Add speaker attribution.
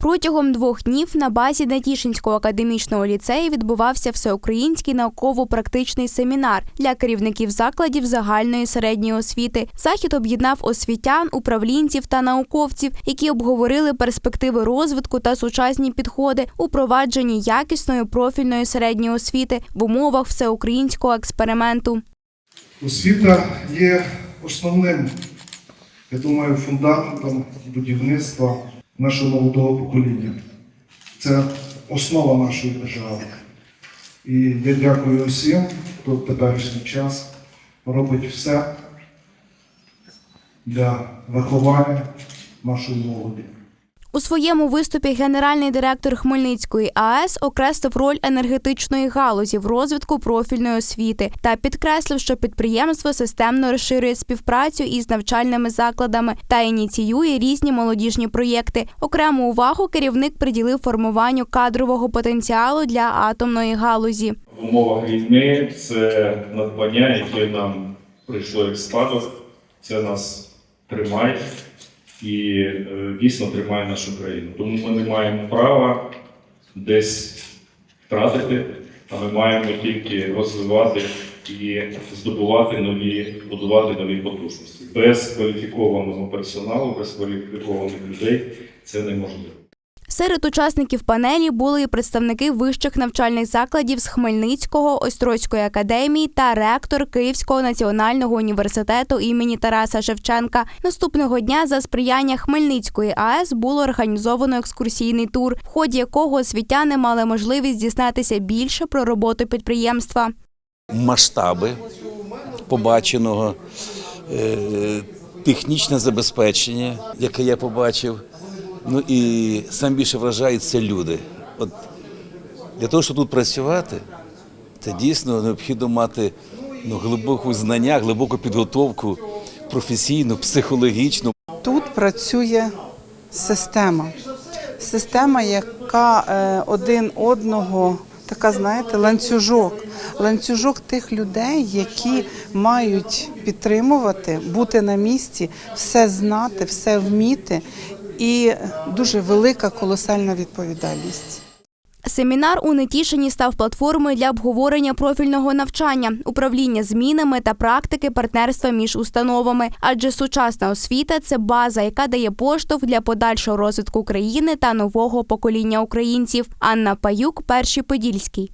Speaker 1: Протягом двох днів на базі Натішинського академічного ліцею відбувався всеукраїнський науково-практичний семінар для керівників закладів загальної середньої освіти. Захід об'єднав освітян, управлінців та науковців, які обговорили перспективи розвитку та сучасні підходи у провадженні якісної профільної середньої освіти в умовах всеукраїнського експерименту.
Speaker 2: Освіта є основним, я думаю, фундаментом будівництва нашого молодого покоління. Це основа нашої держави. І я дякую усім, хто в теперішній час робить все для виховання нашої молоді.
Speaker 1: У своєму виступі генеральний директор Хмельницької АЕС окреслив роль енергетичної галузі в розвитку профільної освіти та підкреслив, що підприємство системно розширює співпрацю із навчальними закладами та ініціює різні молодіжні проєкти. Окрему увагу керівник приділив формуванню кадрового потенціалу для атомної галузі.
Speaker 3: в умовах війни це надбання, яке нам прийшло як спадок. Це нас тримає і е, дійсно тримає нашу країну. Тому ми не маємо права десь втратити, а ми маємо тільки розвивати і здобувати нові, будувати нові потужності. Без кваліфікованого персоналу, без кваліфікованих людей це неможливо.
Speaker 1: Серед учасників панелі були і представники вищих навчальних закладів з Хмельницького, Острозької академії та ректор Київського національного університету імені Тараса Шевченка. Наступного дня за сприяння Хмельницької АЕС було організовано екскурсійний тур, в ході якого освітяни мали можливість дізнатися більше про роботу підприємства.
Speaker 4: масштаби побаченого, е, технічне забезпечення, яке я побачив. Ну і сам більше вражає це люди. От для того, щоб тут працювати, це дійсно необхідно мати ну, глибоку знання, глибоку підготовку професійну, психологічну.
Speaker 5: Тут працює система. Система, яка е, один одного, така, знаєте, ланцюжок. Ланцюжок тих людей, які мають підтримувати, бути на місці, все знати, все вміти, і дуже велика колосальна відповідальність.
Speaker 1: Семінар у Нетішині став платформою для обговорення профільного навчання, управління змінами та практики партнерства між установами. Адже сучасна освіта це база, яка дає поштовх для подальшого розвитку країни та нового покоління українців. Анна Паюк, перший подільський.